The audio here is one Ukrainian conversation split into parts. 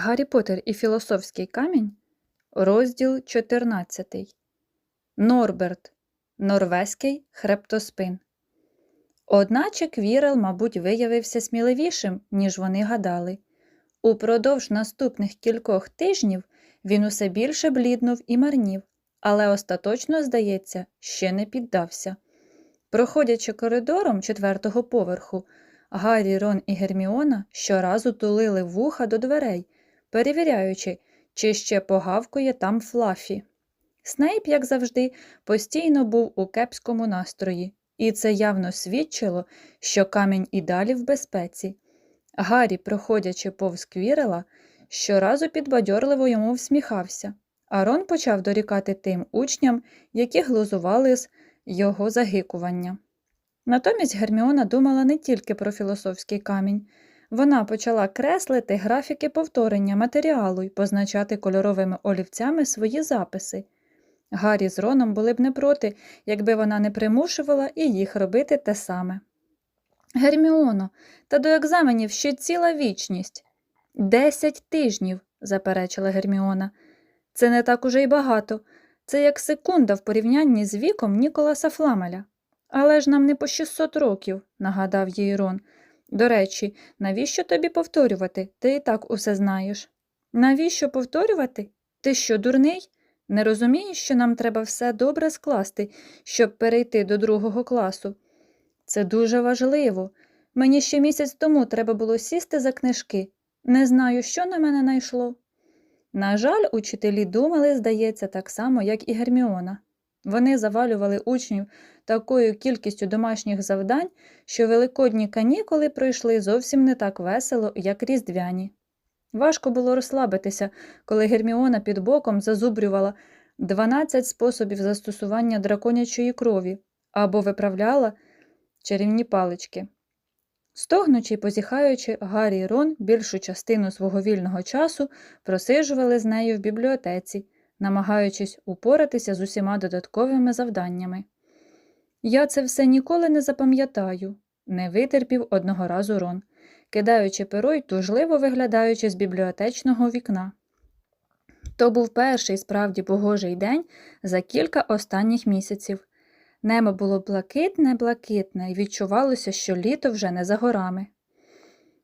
Гаррі Поттер і Філософський камінь, розділ 14. Норберт. Норвезький хребтоспин. Одначе Квірел, мабуть, виявився сміливішим, ніж вони гадали. Упродовж наступних кількох тижнів він усе більше бліднув і марнів, але остаточно, здається, ще не піддався. Проходячи коридором четвертого поверху, Гаррі, Рон і Герміона щоразу тулили вуха до дверей, перевіряючи, чи ще погавкує там Флафі. Снейп, як завжди, постійно був у кепському настрої, і це явно свідчило, що камінь і далі в безпеці. Гаррі, проходячи повз Квірела, щоразу підбадьорливо йому всміхався, а Рон почав дорікати тим учням, які глузували з його загикування. Натомість Герміона думала не тільки про філософський камінь. Вона почала креслити графіки повторення матеріалу і позначати кольоровими олівцями свої записи. Гаррі з Роном були б не проти, якби вона не примушувала і їх робити те саме. Герміоно, та до екзаменів ще ціла вічність. Десять тижнів, заперечила Герміона. Це не так уже й багато. Це як секунда в порівнянні з віком Ніколаса Фламеля. Але ж нам не по 600 років, нагадав їй Рон. До речі, навіщо тобі повторювати? Ти і так усе знаєш. Навіщо повторювати? Ти що, дурний? Не розумієш, що нам треба все добре скласти, щоб перейти до другого класу? Це дуже важливо. Мені ще місяць тому треба було сісти за книжки. Не знаю, що на мене найшло. На жаль, учителі думали, здається, так само, як і Герміона. Вони завалювали учнів такою кількістю домашніх завдань, що великодні канікули пройшли зовсім не так весело, як різдвяні. Важко було розслабитися, коли Герміона під боком зазубрювала 12 способів застосування драконячої крові або виправляла чарівні палички. Стогнучи й позіхаючи, Гаррі і Рон більшу частину свого вільного часу просижували з нею в бібліотеці, намагаючись упоратися з усіма додатковими завданнями. Я це все ніколи не запам'ятаю, не витерпів одного разу Рон, кидаючи перо й тужливо виглядаючи з бібліотечного вікна. То був перший справді погожий день за кілька останніх місяців. Небо було блакитне, блакитне, і відчувалося, що літо вже не за горами.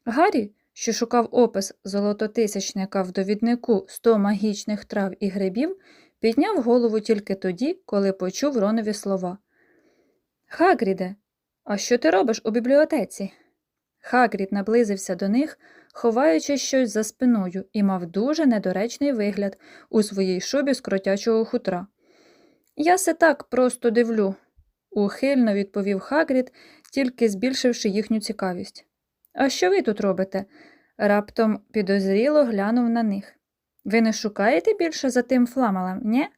Гаррі, що шукав опис золототисячника в довіднику «100 магічних трав і грибів, підняв голову тільки тоді, коли почув Ронові слова. Хагріде, а що ти робиш у бібліотеці? Хагрід наблизився до них, ховаючи щось за спиною, і мав дуже недоречний вигляд у своїй шубі з кротячого хутра. Я се так просто дивлю, ухильно відповів Хагрід, тільки збільшивши їхню цікавість. А що ви тут робите? раптом підозріло глянув на них. Ви не шукаєте більше за тим фламалем, ні?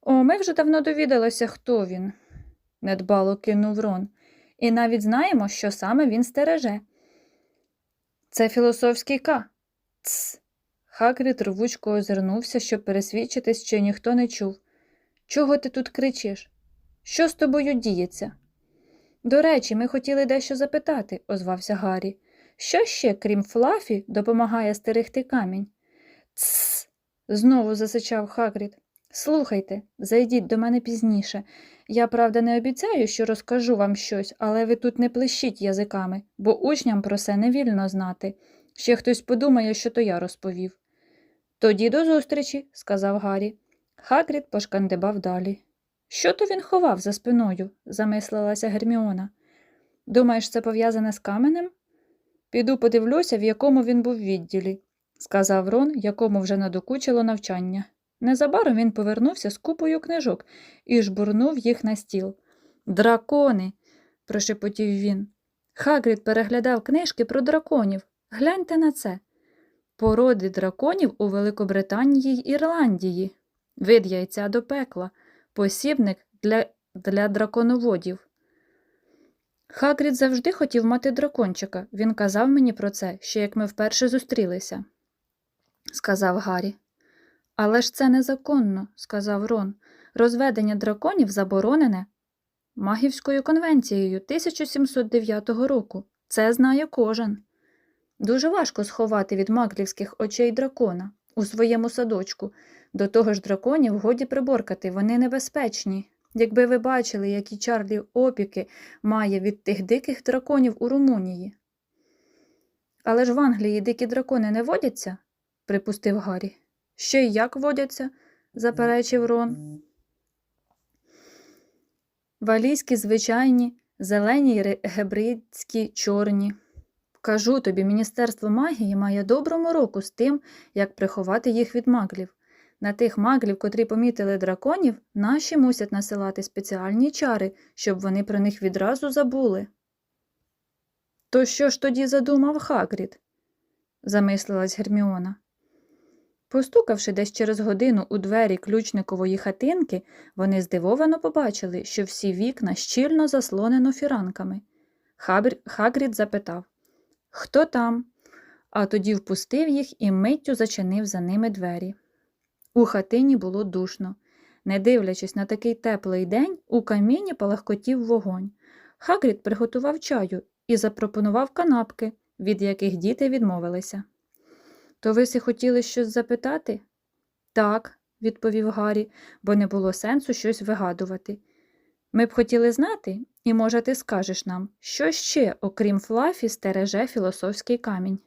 О, ми вже давно довідалися, хто він, недбало кинув Рон, і навіть знаємо, що саме він стереже. Це філософський К. Тс. Хагрід рвучко озирнувся, щоб пересвідчитись, що ніхто не чув. Чого ти тут кричиш? Що з тобою діється? До речі, ми хотіли дещо запитати, озвався Гаррі. Що ще, крім Флафі, допомагає стерегти камінь? Тсс. знову засичав Хагрід. Слухайте, зайдіть до мене пізніше. Я, правда, не обіцяю, що розкажу вам щось, але ви тут не плещіть язиками, бо учням про це не вільно знати. Ще хтось подумає, що то я розповів. Тоді до зустрічі, сказав Гаррі. Хагрід пошкандибав далі. Що то він ховав за спиною? замислилася Герміона. Думаєш, це пов'язане з каменем? Піду подивлюся, в якому він був відділі, сказав Рон, якому вже надокучило навчання. Незабаром він повернувся з купою книжок і жбурнув їх на стіл. Дракони. прошепотів він. Хагрід переглядав книжки про драконів. Гляньте на це. Породи драконів у Великобританії й Ірландії. Вид яйця до пекла, посібник для, для драконоводів. Хагрід завжди хотів мати дракончика. Він казав мені про це, ще як ми вперше зустрілися, сказав Гаррі. Але ж це незаконно, сказав Рон. Розведення драконів заборонене Магівською конвенцією 1709 року. Це знає кожен. Дуже важко сховати від маклівських очей дракона у своєму садочку. До того ж драконів годі приборкати, вони небезпечні. Якби ви бачили, які Чарлі опіки має від тих диких драконів у Румунії. Але ж в Англії дикі дракони не водяться, припустив Гаррі. Ще й як водяться, заперечив Рон. Валійські звичайні, зелені гебридські чорні. Кажу тобі, Міністерство магії має добру мороку з тим, як приховати їх від маглів. На тих маглів, котрі помітили драконів, наші мусять насилати спеціальні чари, щоб вони про них відразу забули. То що ж тоді задумав Хагрід? замислилась Герміона. Постукавши десь через годину у двері ключникової хатинки, вони здивовано побачили, що всі вікна щільно заслонено фіранками. Хабр... Хагрід запитав Хто там? А тоді впустив їх і миттю зачинив за ними двері. У хатині було душно. Не дивлячись на такий теплий день, у каміні палахкотів вогонь. Хагрід приготував чаю і запропонував канапки, від яких діти відмовилися. То ви си хотіли щось запитати? Так, відповів Гаррі, бо не було сенсу щось вигадувати. Ми б хотіли знати, і, може, ти скажеш нам, що ще, окрім Флафі, стереже філософський камінь.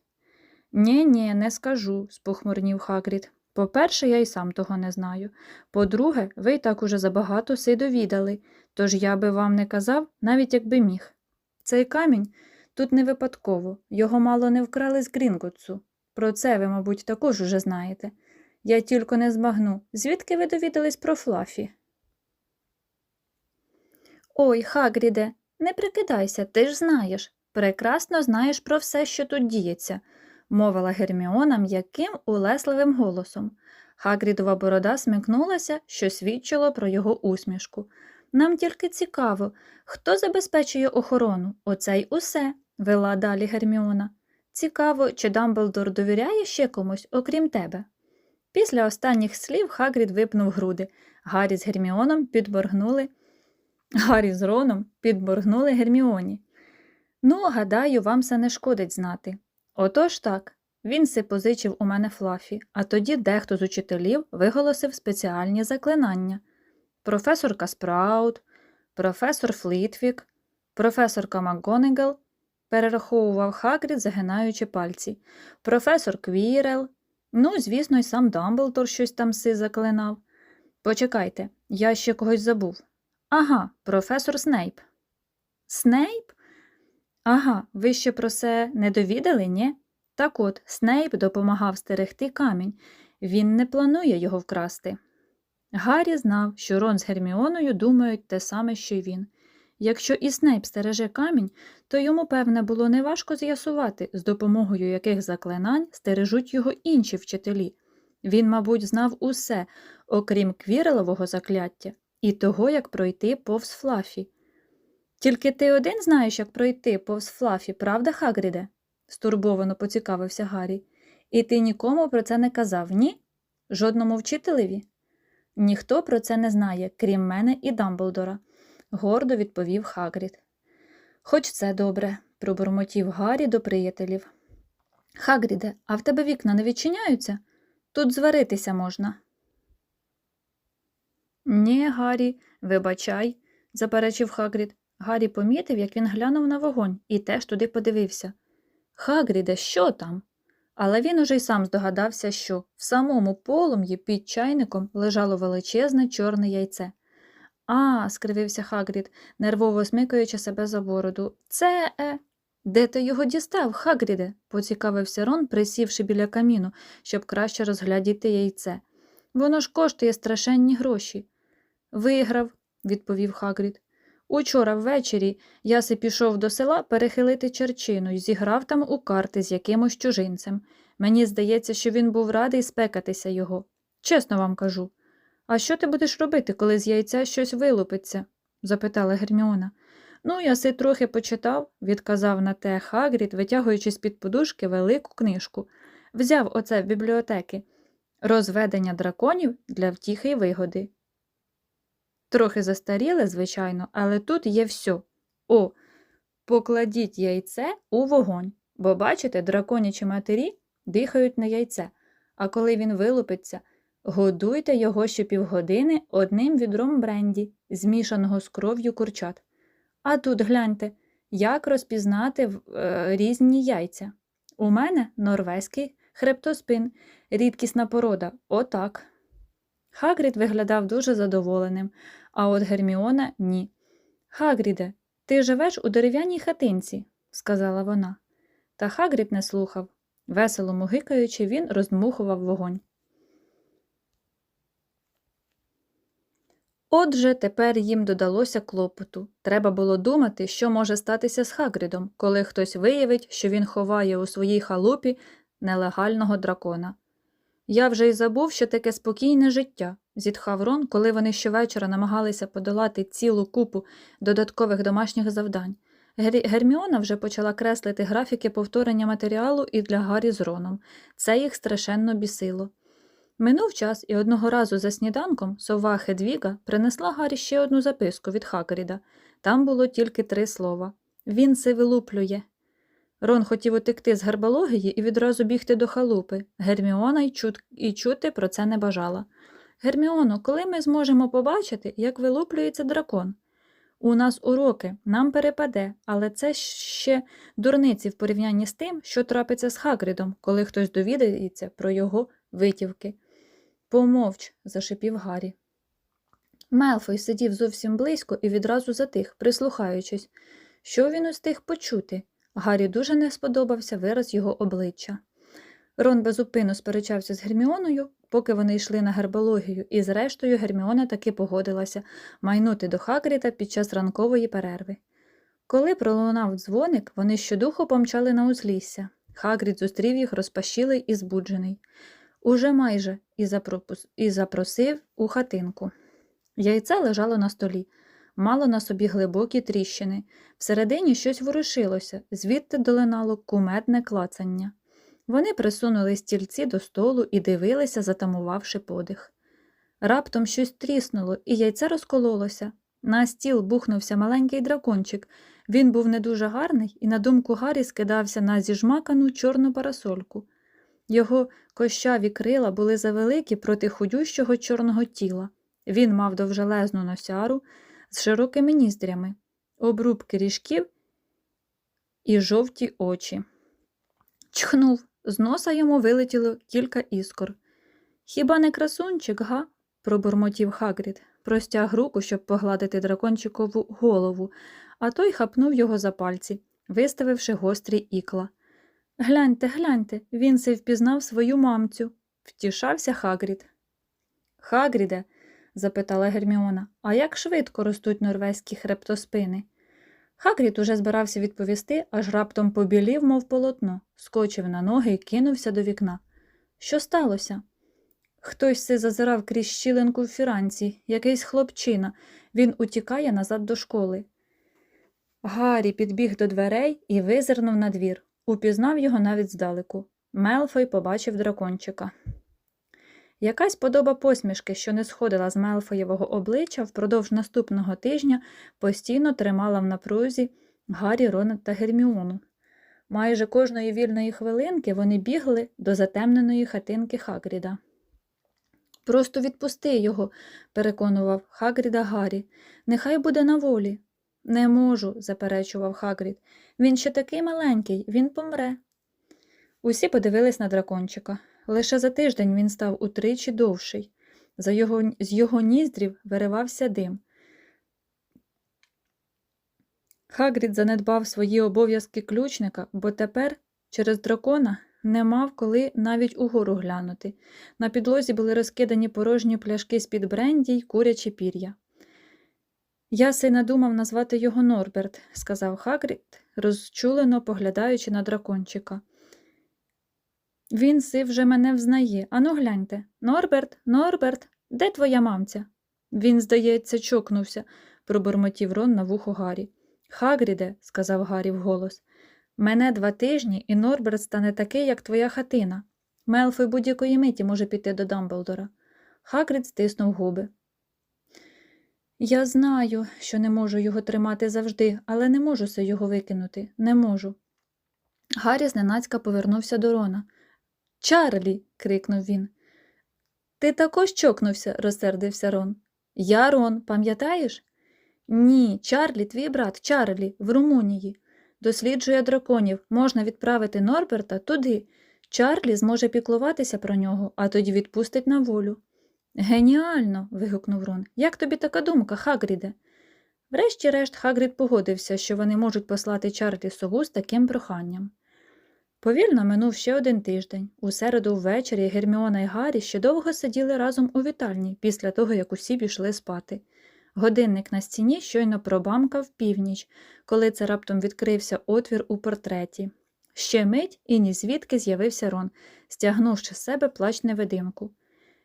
Нє, ні, не скажу, спохмурнів Хагрід. По-перше, я й сам того не знаю. По-друге, ви й так уже забагато си довідали, тож я би вам не казав, навіть якби міг. Цей камінь тут не випадково, його мало не вкрали з Грінготсу. Про це ви, мабуть, також уже знаєте. Я тільки не збагну, звідки ви довідались про Флафі? Ой, Хагріде, не прикидайся, ти ж знаєш. Прекрасно знаєш про все, що тут діється, мовила Герміона м'яким, улесливим голосом. Хагрідова борода смикнулася, що свідчило про його усмішку. Нам тільки цікаво, хто забезпечує охорону, оце й усе, вела далі Герміона. Цікаво, чи Дамблдор довіряє ще комусь, окрім тебе. Після останніх слів Хагрід випнув груди. Гаррі з Герміоном підборгнули. Гаррі з Роном підборгнули Герміоні. Ну, гадаю, вам це не шкодить знати. Отож так, він си позичив у мене флафі, а тоді дехто з учителів виголосив спеціальні заклинання. Професорка Спраут, професор Флітвік, професорка МакГонегал, перераховував Хагрід, загинаючи пальці, професор Квірел, ну, звісно, й сам Дамблдор щось там си заклинав. Почекайте, я ще когось забув. Ага, професор Снейп. Снейп? Ага, ви ще про це не довідали, ні? Так от, Снейп допомагав стерегти камінь. Він не планує його вкрасти. Гаррі знав, що Рон з Герміоною думають те саме, що й він. Якщо і Снейп стереже камінь, то йому, певне, було неважко з'ясувати, з допомогою яких заклинань стережуть його інші вчителі. Він, мабуть, знав усе, окрім квірелового закляття і того, як пройти повз Флафі. Тільки ти один знаєш, як пройти повз Флафі, правда, Хагріде? стурбовано поцікавився Гаррі. І ти нікому про це не казав, ні? Жодному вчителеві? Ніхто про це не знає, крім мене і Дамблдора, гордо відповів Хагрід. Хоч це добре, пробурмотів Гаррі до приятелів. Хагріде, а в тебе вікна не відчиняються? Тут зваритися можна. Ні, Гаррі, вибачай, заперечив Хагрід. Гаррі помітив, як він глянув на вогонь, і теж туди подивився. Хагріде, що там? Але він уже й сам здогадався, що в самому полум'ї під чайником лежало величезне чорне яйце. А, скривився Хагрід, нервово смикаючи себе за бороду. Це. е... Де ти його дістав, Хагріде? поцікавився Рон, присівши біля каміну, щоб краще розглядіти яйце. Воно ж коштує страшенні гроші. Виграв, відповів Хагрід. Учора ввечері я си пішов до села перехилити черчину і зіграв там у карти з якимось чужинцем. Мені здається, що він був радий спекатися його. Чесно вам кажу. А що ти будеш робити, коли з яйця щось вилупиться? запитала Герміона. Ну, я си трохи почитав, відказав на те Хагрід, витягуючи з-під подушки велику книжку. Взяв оце в бібліотеки розведення драконів для втіхи й вигоди. Трохи застаріле, звичайно, але тут є все. О, покладіть яйце у вогонь. Бо, бачите, драконячі матері дихають на яйце, а коли він вилупиться, годуйте його ще півгодини одним відром бренді, змішаного з кров'ю курчат. А тут гляньте, як розпізнати е, різні яйця. У мене норвезький хребтоспин, рідкісна порода, отак. Хагрід виглядав дуже задоволеним, а от Герміона ні. Хагріде, ти живеш у дерев'яній хатинці, сказала вона. Та Хагрід не слухав. Весело мугикаючи, він роздмухував вогонь. Отже, тепер їм додалося клопоту. Треба було думати, що може статися з Хагрідом, коли хтось виявить, що він ховає у своїй халупі нелегального дракона. Я вже й забув, що таке спокійне життя, зітхав Рон, коли вони щовечора намагалися подолати цілу купу додаткових домашніх завдань. Гер- Герміона вже почала креслити графіки повторення матеріалу і для Гаррі з Роном. Це їх страшенно бісило. Минув час, і одного разу за сніданком сова Хедвіга принесла Гаррі ще одну записку від Хагріда. Там було тільки три слова. Він се вилуплює. Рон хотів утекти з гербології і відразу бігти до халупи. Герміона й, чут... і чути про це не бажала. Герміоно, коли ми зможемо побачити, як вилуплюється дракон? У нас уроки, нам перепаде, але це ще дурниці в порівнянні з тим, що трапиться з Хагрідом, коли хтось довідається про його витівки. Помовч, зашипів Гаррі. Мелфой сидів зовсім близько і відразу затих, прислухаючись. Що він устиг почути? Гаррі дуже не сподобався вираз його обличчя. Рон безупинно сперечався з Герміоною, поки вони йшли на гербологію, і зрештою Герміона таки погодилася майнути до Хагріда під час ранкової перерви. Коли пролунав дзвоник, вони щодуху помчали на узлісся. Хагрід зустрів їх розпашілий і збуджений. Уже майже і, запросив у хатинку. Яйце лежало на столі, мало на собі глибокі тріщини. Всередині щось ворушилося, звідти долинало кумедне клацання. Вони присунули стільці до столу і дивилися, затамувавши подих. Раптом щось тріснуло, і яйце розкололося. На стіл бухнувся маленький дракончик. Він був не дуже гарний і, на думку Гаррі, скидався на зіжмакану чорну парасольку. Його кощаві крила були завеликі проти худющого чорного тіла. Він мав довжелезну носяру з широкими ніздрями, обрубки ріжків і жовті очі. Чхнув, з носа йому вилетіло кілька іскор. Хіба не красунчик, га? пробурмотів Хагрід, простяг руку, щоб погладити дракончикову голову, а той хапнув його за пальці, виставивши гострі ікла. Гляньте, гляньте, він се впізнав свою мамцю, втішався Хагрід. Хагріде, запитала Герміона, а як швидко ростуть норвезькі хребтоспини? Хагрід уже збирався відповісти, аж раптом побілів, мов полотно, скочив на ноги і кинувся до вікна. Що сталося? Хтось си зазирав крізь щілинку в фіранці, якийсь хлопчина. Він утікає назад до школи. Гаррі підбіг до дверей і визирнув на двір. Упізнав його навіть здалеку. Мелфой побачив дракончика. Якась подоба посмішки, що не сходила з Мелфоєвого обличчя впродовж наступного тижня, постійно тримала в напрузі Гаррі, Рона та Герміону. Майже кожної вільної хвилинки вони бігли до затемненої хатинки Хагріда. Просто відпусти його, переконував Хагріда Гаррі. Нехай буде на волі. Не можу, заперечував Хагрід. Він ще такий маленький, він помре. Усі подивились на дракончика. Лише за тиждень він став утричі довший. За його, з його ніздрів виривався дим. Хагрід занедбав свої обов'язки ключника, бо тепер, через дракона, не мав коли навіть угору глянути. На підлозі були розкидані порожні пляшки з-під бренді й курячі пір'я. Я се надумав назвати його Норберт, сказав Хагрід, розчулено поглядаючи на дракончика. Він си вже мене взнає. Ану гляньте. Норберт, Норберт, де твоя мамця? Він, здається, чокнувся, пробурмотів Рон на вухо Гаррі. Хагріде, сказав Гаррі вголос, мене два тижні, і Норберт стане такий, як твоя хатина. Мелфой будь-якої миті може піти до Дамблдора. Хагрід стиснув губи. Я знаю, що не можу його тримати завжди, але не можу се його викинути. Не можу. Гаррі зненацька повернувся до Рона. Чарлі. крикнув він. Ти також чокнувся, розсердився Рон. Я Рон, пам'ятаєш? Ні, Чарлі, твій брат, Чарлі, в Румунії. Досліджує драконів, можна відправити Норберта туди. Чарлі зможе піклуватися про нього, а тоді відпустить на волю. Геніально. вигукнув Рон. Як тобі така думка, Хагріде? Врешті-решт, Хагрід погодився, що вони можуть послати Чарлі сову з таким проханням. Повільно минув ще один тиждень. У середу ввечері Герміона і Гаррі ще довго сиділи разом у вітальні, після того, як усі пішли спати. Годинник на стіні щойно пробамкав північ, коли це раптом відкрився отвір у портреті. Ще мить і ні звідки з'явився Рон, стягнувши з себе плач невидимку.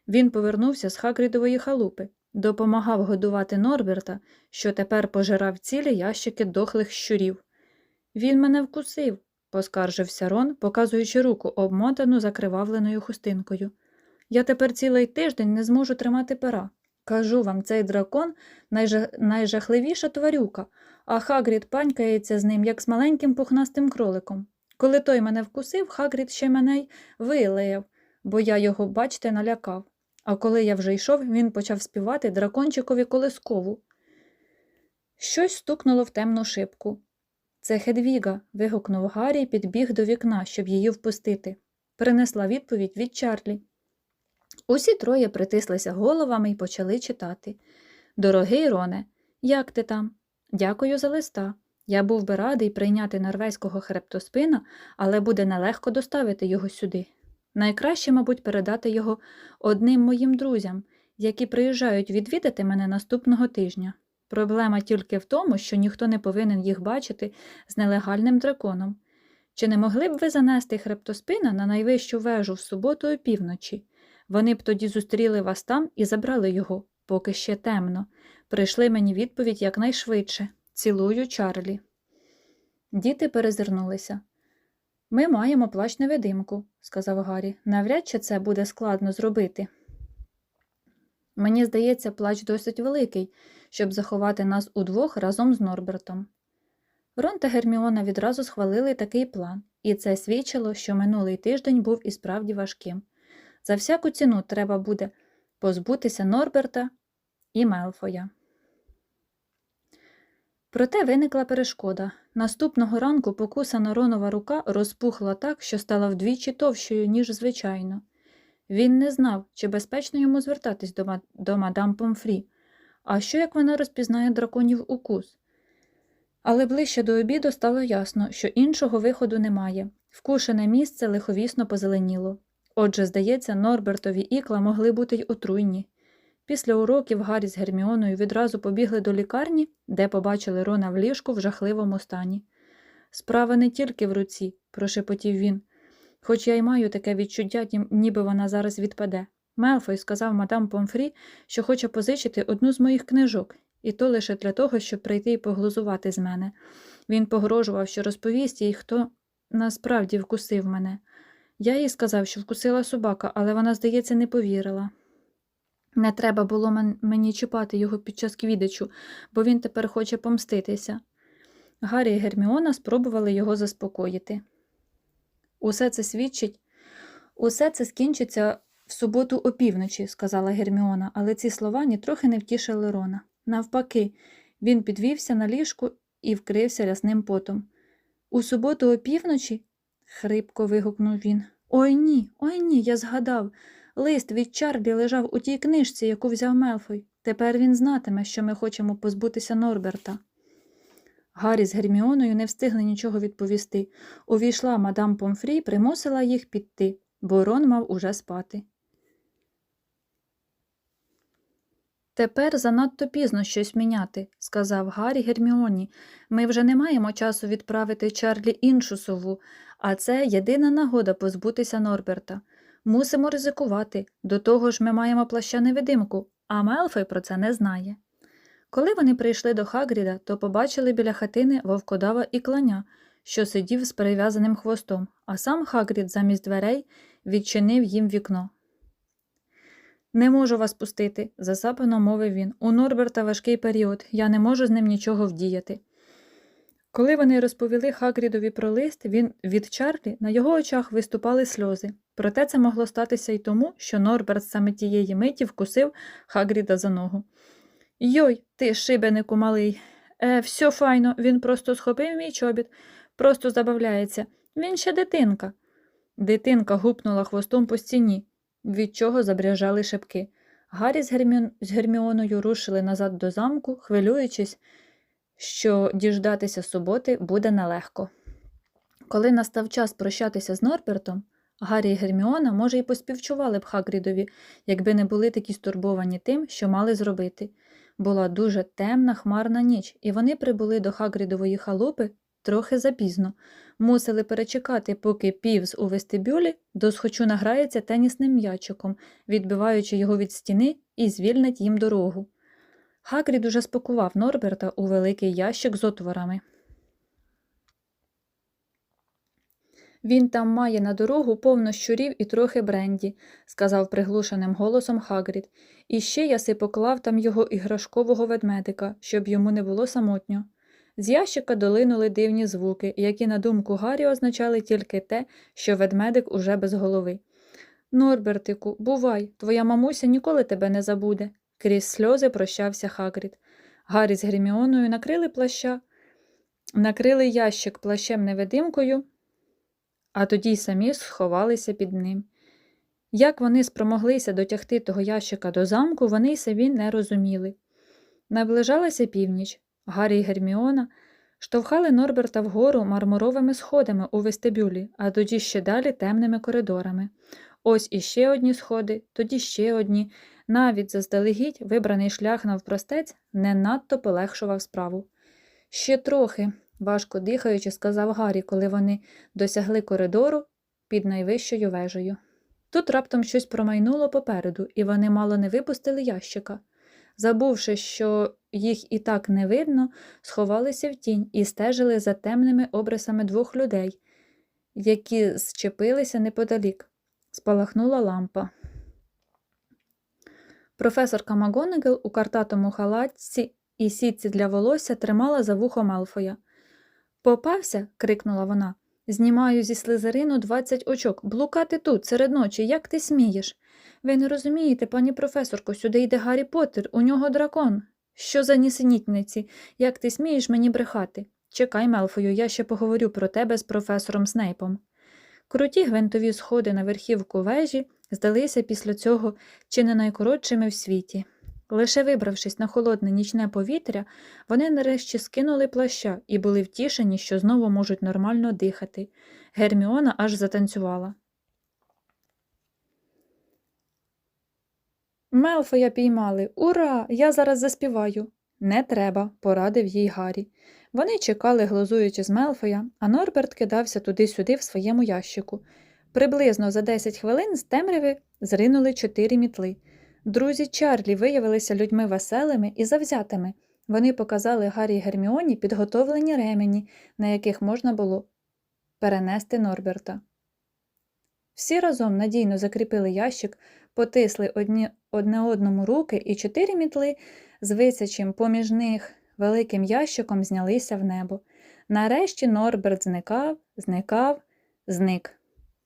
Він повернувся з Хагрідової халупи, допомагав годувати Норберта, що тепер пожирав цілі ящики дохлих щурів. Він мене вкусив, поскаржився Рон, показуючи руку, обмотану закривавленою хустинкою. Я тепер цілий тиждень не зможу тримати пера. Кажу вам, цей дракон найжа... найжахливіша тварюка, а Хагрід панькається з ним, як з маленьким пухнастим кроликом. Коли той мене вкусив, Хагрід ще мене й вилаяв, бо я його, бачте, налякав. А коли я вже йшов, він почав співати дракончикові колискову. Щось стукнуло в темну шибку. Це Хедвіга. вигукнув Гаррі і підбіг до вікна, щоб її впустити. Принесла відповідь від Чарлі. Усі троє притислися головами і почали читати. Дорогий Роне, як ти там? Дякую за листа. Я був би радий прийняти норвезького хребтоспина, але буде нелегко доставити його сюди. Найкраще, мабуть, передати його одним моїм друзям, які приїжджають відвідати мене наступного тижня. Проблема тільки в тому, що ніхто не повинен їх бачити з нелегальним драконом. Чи не могли б ви занести хребтоспина на найвищу вежу в суботу опівночі? Вони б тоді зустріли вас там і забрали його, поки ще темно. Прийшли мені відповідь якнайшвидше. Цілую Чарлі. Діти перезирнулися. Ми маємо плащ невидимку, сказав Гаррі. Навряд чи це буде складно зробити. Мені здається, плач досить великий, щоб заховати нас удвох разом з Норбертом. Рон та Герміона відразу схвалили такий план, і це свідчило, що минулий тиждень був і справді важким. За всяку ціну треба буде позбутися Норберта і Мелфоя. Проте виникла перешкода. Наступного ранку покусана Ронова рука розпухла так, що стала вдвічі товщою, ніж звичайно. Він не знав, чи безпечно йому звертатись до, мад... до мадам Помфрі, а що як вона розпізнає драконів укус. Але ближче до обіду стало ясно, що іншого виходу немає. Вкушене місце лиховісно позеленіло. Отже, здається, Норбертові ікла могли бути й отруйні. Після уроків Гаррі з Герміоною відразу побігли до лікарні, де побачили Рона в ліжку в жахливому стані. Справа не тільки в руці, прошепотів він, хоч я й маю таке відчуття, ніби вона зараз відпаде. Мелфой сказав мадам Помфрі, що хоче позичити одну з моїх книжок, і то лише для того, щоб прийти і поглузувати з мене. Він погрожував, що розповість їй, хто насправді вкусив мене. Я їй сказав, що вкусила собака, але вона, здається, не повірила. Не треба було мені чіпати його під час квідичу, бо він тепер хоче помститися. Гаррі і Герміона спробували його заспокоїти. Усе це свідчить, усе це скінчиться в суботу опівночі, сказала Герміона, але ці слова нітрохи не втішили Рона. Навпаки, він підвівся на ліжку і вкрився рясним потом. У суботу опівночі? хрипко вигукнув він. Ой ні, ой ні, я згадав. Лист від Чарлі лежав у тій книжці, яку взяв Мелфой. Тепер він знатиме, що ми хочемо позбутися Норберта. Гаррі з Герміоною не встигли нічого відповісти. Увійшла мадам Помфрі примусила їх піти, бо Рон мав уже спати. Тепер занадто пізно щось міняти, сказав Гаррі Герміоні. Ми вже не маємо часу відправити Чарлі іншу сову, а це єдина нагода позбутися Норберта. Мусимо ризикувати. До того ж ми маємо плаща невидимку, а Мелфой про це не знає. Коли вони прийшли до Хагріда, то побачили біля хатини вовкодава і кланя, що сидів з перев'язаним хвостом, а сам Хагрід замість дверей відчинив їм вікно. Не можу вас пустити, засапано мовив він. У Норберта важкий період, я не можу з ним нічого вдіяти. Коли вони розповіли Хагрідові про лист, він від Чарлі на його очах виступали сльози. Проте це могло статися й тому, що Норберт саме тієї миті вкусив Хагріда за ногу. Йой, ти шибенику малий. Е, все файно, він просто схопив мій чобіт, просто забавляється. Він ще дитинка. Дитинка гупнула хвостом по стіні, від чого забряжали шибки. Гаррі з, Гермі... з Герміоною рушили назад до замку, хвилюючись, що діждатися суботи буде нелегко. Коли настав час прощатися з Норбертом, Гаррі і Герміона, може, й поспівчували б Хагрідові, якби не були такі стурбовані тим, що мали зробити. Була дуже темна, хмарна ніч, і вони прибули до Хагрідової халупи трохи запізно, мусили перечекати, поки півз у вестибюлі досхочу награється тенісним м'ячиком, відбиваючи його від стіни і звільнить їм дорогу. Хагрід уже спакував Норберта у великий ящик з отворами. Він там має на дорогу повно щурів і трохи бренді, сказав приглушеним голосом Хагрід. І ще я си поклав там його іграшкового ведмедика, щоб йому не було самотньо. З ящика долинули дивні звуки, які, на думку Гаррі, означали тільки те, що ведмедик уже без голови. Норбертику, бувай, твоя мамуся ніколи тебе не забуде. Крізь сльози прощався Хагрід. Гаррі з Герміоною накрили плаща, накрили ящик плащем невидимкою, а тоді й самі сховалися під ним. Як вони спромоглися дотягти того ящика до замку, вони й самі не розуміли. Наближалася північ. Гаррі й Герміона штовхали Норберта вгору мармуровими сходами у вестибюлі, а тоді ще далі темними коридорами. Ось іще одні сходи, тоді ще одні. Навіть заздалегідь вибраний шлях навпростець не надто полегшував справу. Ще трохи, важко дихаючи, сказав Гаррі, коли вони досягли коридору під найвищою вежею. Тут раптом щось промайнуло попереду, і вони мало не випустили ящика. Забувши, що їх і так не видно, сховалися в тінь і стежили за темними обрисами двох людей, які зчепилися неподалік. Спалахнула лампа. Професорка Магонегел у картатому халатці і сітці для волосся тримала за вухо Малфоя. Попався. крикнула вона. Знімаю зі слизерину двадцять очок. Блукати тут, серед ночі, як ти смієш? Ви не розумієте, пані професорко, сюди йде Гаррі Поттер, у нього дракон. Що за нісенітниці? Як ти смієш мені брехати? Чекай, Мелфою, я ще поговорю про тебе з професором Снейпом. Круті гвинтові сходи на верхівку вежі здалися після цього чи не найкоротшими в світі. Лише вибравшись на холодне нічне повітря, вони нарешті скинули плаща і були втішені, що знову можуть нормально дихати. Герміона аж затанцювала. Мелфоя піймали. Ура! Я зараз заспіваю. Не треба, порадив їй Гаррі. Вони чекали, глузуючи з Мелфоя, а Норберт кидався туди-сюди в своєму ящику. Приблизно за 10 хвилин з темряви зринули чотири мітли. Друзі Чарлі виявилися людьми веселими і завзятими. Вони показали Гаррі й Герміоні підготовлені ремені, на яких можна було перенести Норберта. Всі разом надійно закріпили ящик, потисли одні, одне одному руки, і чотири мітли з висячим поміж них великим ящиком знялися в небо. Нарешті Норберт зникав, зникав, зник.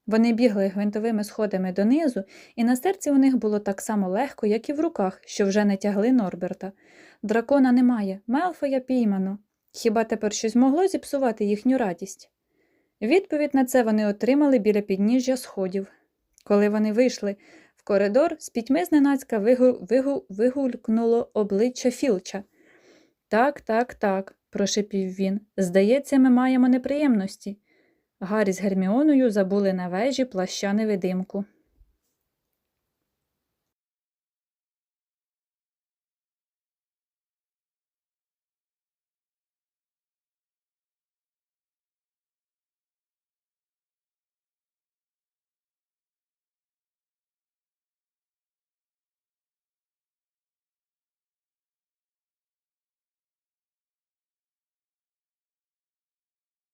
Вони бігли гвинтовими сходами донизу, і на серці у них було так само легко, як і в руках, що вже не тягли Норберта. Дракона немає, Мелфоя піймано. Хіба тепер щось могло зіпсувати їхню радість? Відповідь на це вони отримали біля підніжжя сходів. Коли вони вийшли коридор, з пітьми зненацька вигу... Вигу... вигулькнуло обличчя Філча. Так, так, так, прошепів він. Здається, ми маємо неприємності. Гаррі з Герміоною забули на вежі плаща невидимку.